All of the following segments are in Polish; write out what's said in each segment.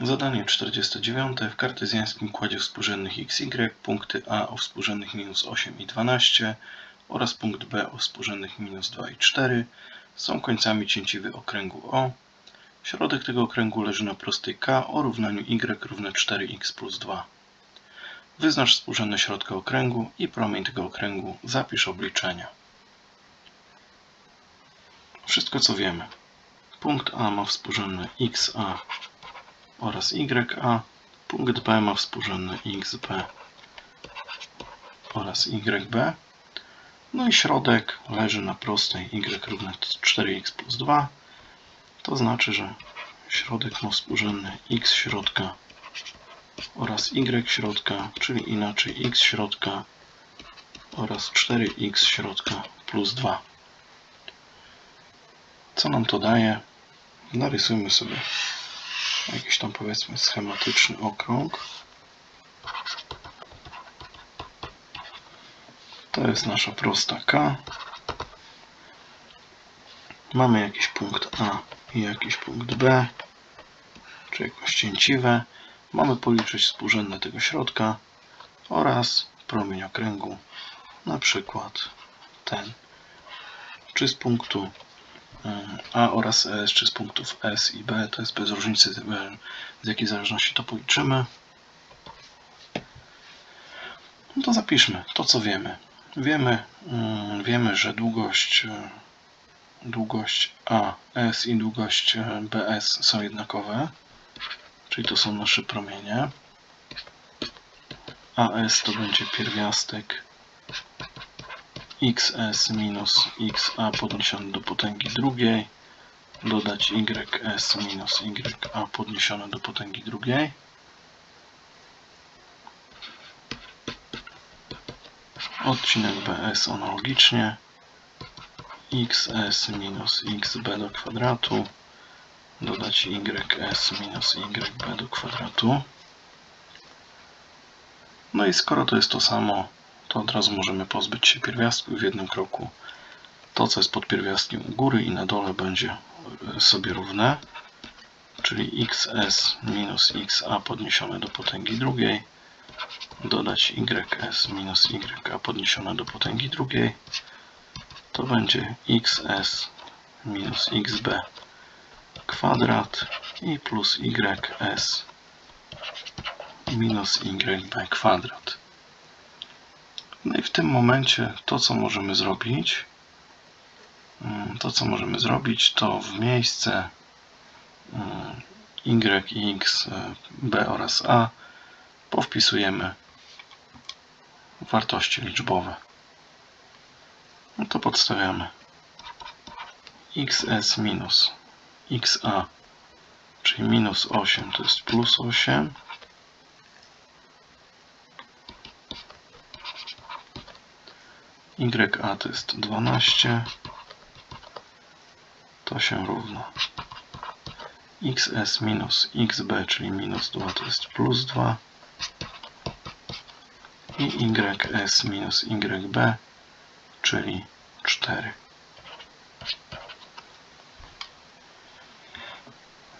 Zadanie 49. W kartezjańskim kładzie współrzędnych xy punkty A o współrzędnych minus 8 i 12 oraz punkt B o współrzędnych minus 2 i 4 są końcami cięciwy okręgu O. Środek tego okręgu leży na prostej K o równaniu y równe 4x plus 2. Wyznacz współrzędne środka okręgu i promień tego okręgu. Zapisz obliczenia. Wszystko co wiemy. Punkt A ma współrzędne xa oraz YA. Punkt B ma współrzędne XB oraz YB. No i środek leży na prostej y równe 4x plus 2. To znaczy, że środek ma współrzędne x środka oraz y środka, czyli inaczej x środka oraz 4x środka plus 2. Co nam to daje? Narysujmy sobie jakiś tam powiedzmy schematyczny okrąg. To jest nasza prosta K. Mamy jakiś punkt A i jakiś punkt B, czy jakąś cięciwę. Mamy policzyć współrzędne tego środka oraz promień okręgu, na przykład ten. Czy z punktu a oraz S, czy z punktów S i B, to jest bez różnicy z jakiej zależności to policzymy. No to zapiszmy to, co wiemy. Wiemy, mm, wiemy że długość, e, długość AS i długość e, BS są jednakowe, czyli to są nasze promienie. AS to będzie pierwiastek xs minus xa podniesione do potęgi drugiej, dodać ys minus ya podniesione do potęgi drugiej. Odcinek bs analogicznie xs minus xb do kwadratu dodać ys minus yb do kwadratu. No i skoro to jest to samo, to od razu możemy pozbyć się pierwiastków w jednym kroku. To, co jest pod pierwiastkiem u góry i na dole będzie e, sobie równe, czyli xs minus xa podniesione do potęgi drugiej, dodać ys minus ya podniesione do potęgi drugiej, to będzie xs minus xb kwadrat i plus ys minus yb kwadrat. No i w tym momencie to, co możemy zrobić, mm, to, co możemy zrobić, to w miejsce mm, y, x, b oraz a powpisujemy wartości liczbowe. No to podstawiamy xs minus xa, czyli minus 8 to jest plus 8, YA to jest 12. To się równa. XS minus XB, czyli minus 2 to jest plus 2. I YS minus YB, czyli 4.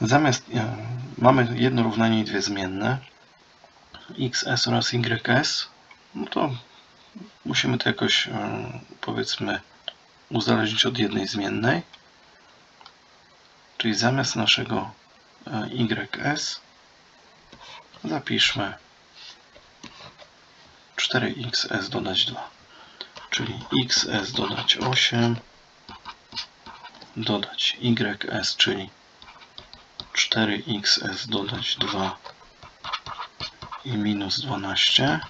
Zamiast e, mamy jedno równanie i dwie zmienne, xs oraz ys, no to musimy to jakoś e, powiedzmy uzależnić od jednej zmiennej. Czyli zamiast naszego e, ys zapiszmy 4xs dodać 2. Czyli xs dodać 8 dodać ys, czyli 4xs dodać 2 i minus 12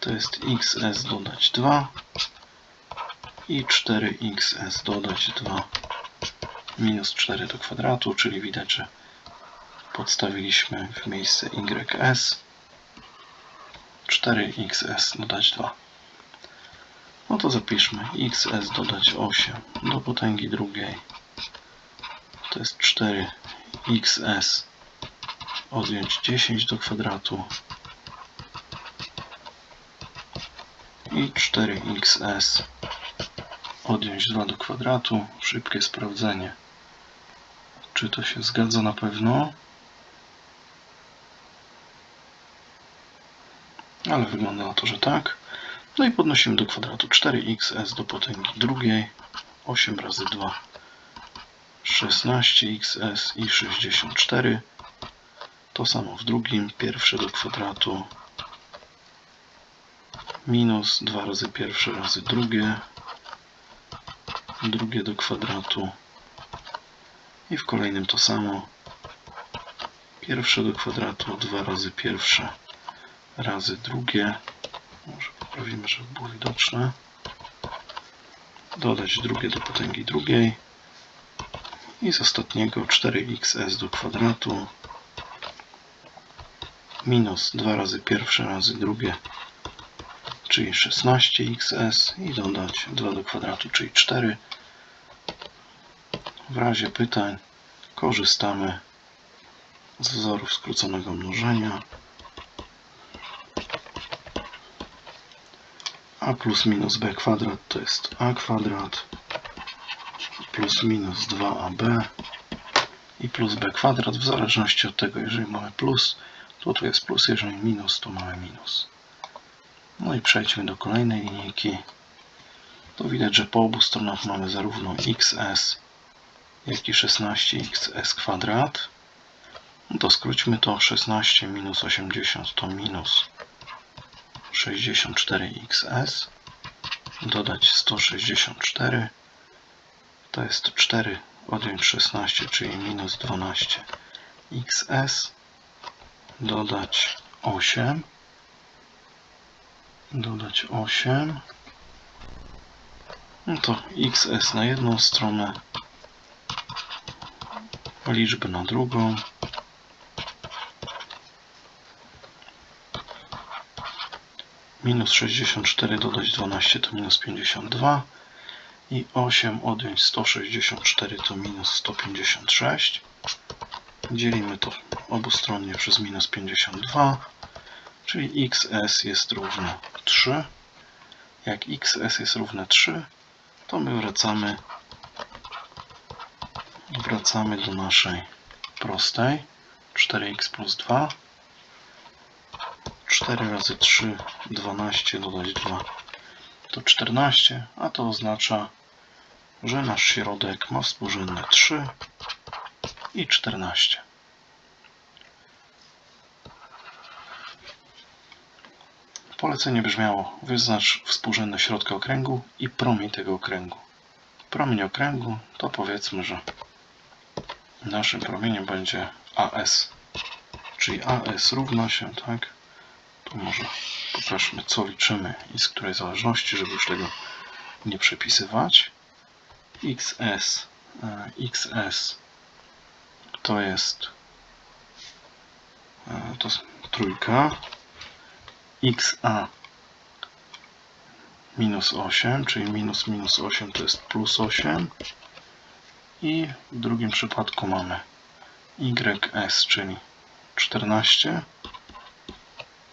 to jest xs dodać 2 i 4xs dodać 2 minus 4 do kwadratu, czyli widać, że podstawiliśmy w miejsce ys 4xs dodać 2. No to zapiszmy xs dodać 8 do potęgi drugiej. To jest 4xs odjąć 10 do kwadratu i 4xs. Odjąć 2 do kwadratu. Szybkie sprawdzenie. Czy to się zgadza na pewno? Ale wygląda na to, że tak. No i podnosimy do kwadratu 4xs do potęgi drugiej. 8 razy 2 16xs i 64. To samo w drugim. Pierwsze do kwadratu minus 2 razy pierwsze razy drugie. Drugie do kwadratu. I w kolejnym to samo. Pierwsze do kwadratu 2 razy pierwsze razy drugie. Może poprawimy, żeby było widoczne. Dodać drugie do potęgi drugiej. I z ostatniego 4xs do kwadratu minus 2 razy pierwsze razy drugie, czyli 16xs i dodać 2 do kwadratu, czyli 4. W razie pytań korzystamy z wzorów skróconego mnożenia. a plus minus b kwadrat to jest a kwadrat plus minus 2ab i plus b kwadrat w zależności od tego, jeżeli mamy plus, to tu jest plus, jeżeli minus, to mamy minus. No i przejdźmy do kolejnej linijki. To widać, że po obu stronach mamy zarówno xs, jak i 16xs kwadrat. No to skróćmy to 16 minus 80 to minus 64xs dodać 164 to jest 4 odjąć 16 czyli minus 12 xs dodać 8 dodać 8 no to xs na jedną stronę liczby na drugą. Minus 64 dodać 12 to minus 52 i 8 odjąć 164 to minus 156 dzielimy to obustronnie przez minus 52 czyli xs jest równe 3 jak xs jest równe 3 to my wracamy wracamy do naszej prostej. 4x plus 2 4 razy 3, 12 dodać 2 to 14, a to oznacza, że nasz środek ma współrzędne 3 i 14. Polecenie brzmiało, wyznacz współrzędne środka okręgu i promień tego okręgu. Promień okręgu to powiedzmy, że naszym promieniem będzie AS, czyli AS równa się, tak, to może pokażmy, co liczymy i z której zależności, żeby już tego nie przepisywać. XS, e, XS to jest e, to jest trójka, XA minus 8, czyli minus minus 8 to jest plus 8 i w drugim przypadku mamy YS, czyli 14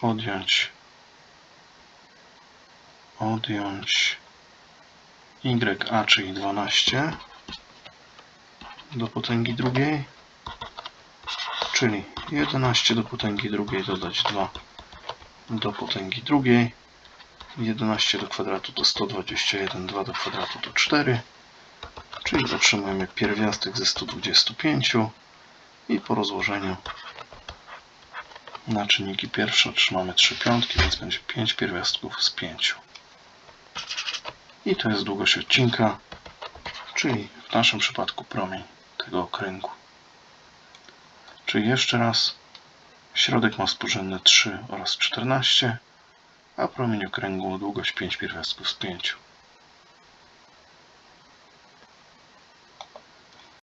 odjąć odjąć YA, czyli 12 do potęgi drugiej, czyli 11 do potęgi drugiej dodać 2 do potęgi drugiej, 11 do kwadratu to 121, 2 do kwadratu to 4, czyli otrzymujemy pierwiastek ze 125 i po rozłożeniu na czynniki pierwsze otrzymamy 3 piątki, więc będzie 5 pierwiastków z 5. I to jest długość odcinka, czyli w naszym przypadku promień tego okręgu. Czyli jeszcze raz, środek ma współrzędne 3 oraz 14, a promień okręgu długość 5 pierwiastków z 5.